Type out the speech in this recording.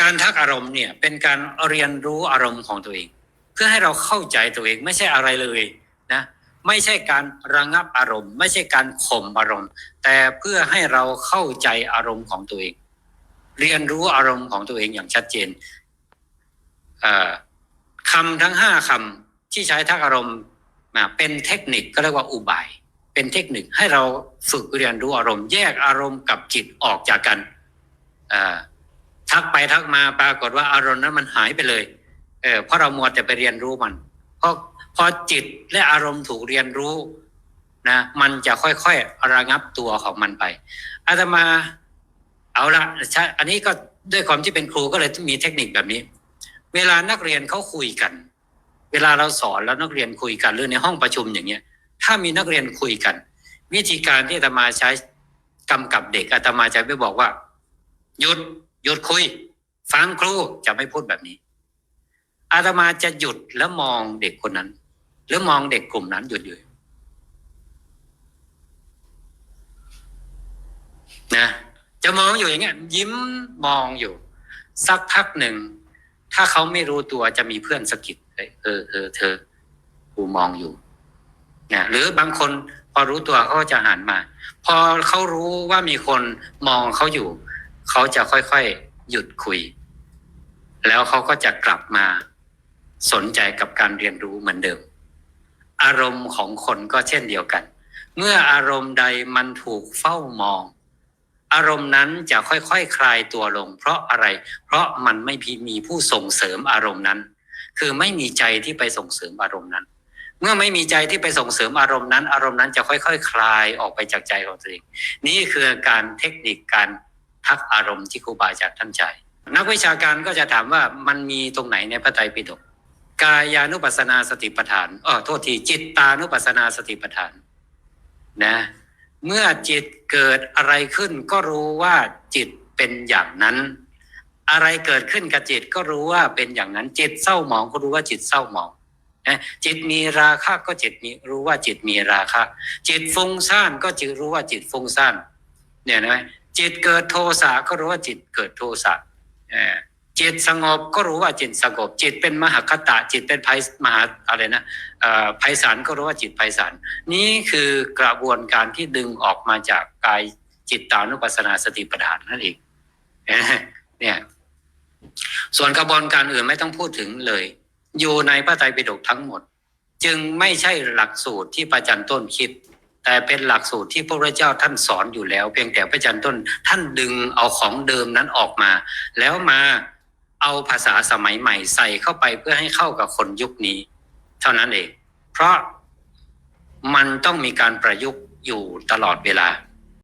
การทักอารมณ์เนี่ยเป็นการเรียนรู้อารมณ์ของตัวเอง เพื่อให้เราเข้าใจตัวเองไม่ใช่อะไรเลยนะไม่ใช่การระงับอารมณ์ ไม่ใช่การข่มอารมณ์ แต่เพื่อให้เราเข้าใจอารมณ์ของตัวเอง เรียนรู้อารมณ์ของตัวเองอย่างชัดเจนคำทั้งห้าคำที่ใช้ทักอารมณ์เป็นเทคนิคก็เรียกว่าอุบาย เป็นเทคนิคให้เราฝึกเรียนรู้อารมณ์ แยกอารมณ์กับจิตออกจากกันอ่อ ทักไปทักมาปรากฏว่าอารมณ์นั้นมันหายไปเลย เออเพราะเรามัวแต่ไปเรียนรู้มันเพราะพอจิตและอารมณ์ถูกเรียนรู้นะมันจะค่อยๆระงับตัวของมันไปอาตมาเอาละใช่อันนี้ก็ด้วยความที่เป็นครูก็เลยมีเทคนิคแบบนี้ เวลานักเรียนเขาคุยกัน เวลาเราสอนแล้วนักเรียนคุยกันหรือในห้องประชุมอย่างเงี้ย ถ้ามีนักเรียนคุยกัน วิธีการที่อาตมาใช้กำกับเด็กอาตมาจะไม่บอกว่าหยุด ยุดคุย ฟังครูจะไม่พูดแบบนี้ อาตมาจะหยุดแล้วมองเด็กคนนั้น หรือมองเด็กกลุ่มนั้นหยุดอยู่นะจะมองอยู่อย่างเงี้ย ยิ้มมองอยู่ สักพักหนึ่ง ถ้าเขาไม่รู้ตัวจะมีเพื่อนสะกิดเออเออเธอกูมองอยู่นะหรือบางคนพอรู้ตัวเขาจะหันมา พอเขารู้ว่ามีคนมองเขาอยู่ เขาจะค่อยๆหยุดคุย แล้วเขาก็จะกลับมาสนใจกับการเรียนรู้เหมือนเดิม อารมณ์ของคนก็เช่นเดียวกัน เมื่ออารมณ์ใดมันถูกเฝ้ามอง อารมณ์นั้นจะค่อยๆคคลายตัวลง เพราะอะไร เพราะมันไม่มีผู้ส่งเสริมอารมณ์นั้น คือไม่มีใจที่ไปส่งเสริมอารมณ์นั้น เมื่อไม่มีใจที่ไปส่งเสริมอารมณ์นั้น อารมณ์นั้นจะค่อยๆคคลายออกไปจากใจของตัวเอง นี่คือการเทคนิคการ ทักอารมณ์ที่ครูบาอาจารย์ท่านใช้นักวิชาการก็จะถามว่ามันมีตรงไหนในพระไตรปิฎกกายานุปัสสนาสติปัฏฐานอ๋อโทษทีจิตตานุปัสสนาสติปัฏฐานนะเมื่อจิตเกิดอะไรขึ้นก็รู้ว่าจิตเป็นอย่างนั้น อะไรเกิดขึ้นกับจิตก็รู้ว่าเป็นอย่างนั้น จิตเศร้าหมองก็รู้ว่าจิตเศร้าหมองนะจิตมีราคะก็จิตมีรู้ว่าจิตมีราคะ จิตฟุ้งซ่านก็จิตรู้ว่าจิตฟุ้งซ่านเนี่ยนะ จิตเกิดโทสะก็รู้ว่าจิตเกิดโทสะจิตสงบก็รู้ว่าจิตสงบ จิตเป็นมหคตะ จิตเป็นไพมหาอะไรนะเอ่อไพศาลก็รู้ว่าจิตไพศาลนี่คือกระบวนการที่ดึงออกมาจากกายจิตตานุปัสสนาสติปัฏฐานนั่นเองเนี่ยส่วนกระบวนการอื่นไม่ต้องพูดถึงเลย อยู่ในพระไตรปิฎกทั้งหมด จึงไม่ใช่หลักสูตรที่พระจารย์ต้นคิด แต่เป็นหลักสูตรที่พระพุทธเจ้าท่านสอนอยู่แล้ว เพียงแต่พระอาจารย์ต้นท่านดึงเอาของเดิมนั้นออกมา แล้วมาเอาภาษาสมัยใหม่ใส่เข้าไปเพื่อให้เข้ากับคนยุคนี้ เท่านั้นเอง เพราะมันต้องมีการประยุกต์อยู่ตลอดเวลา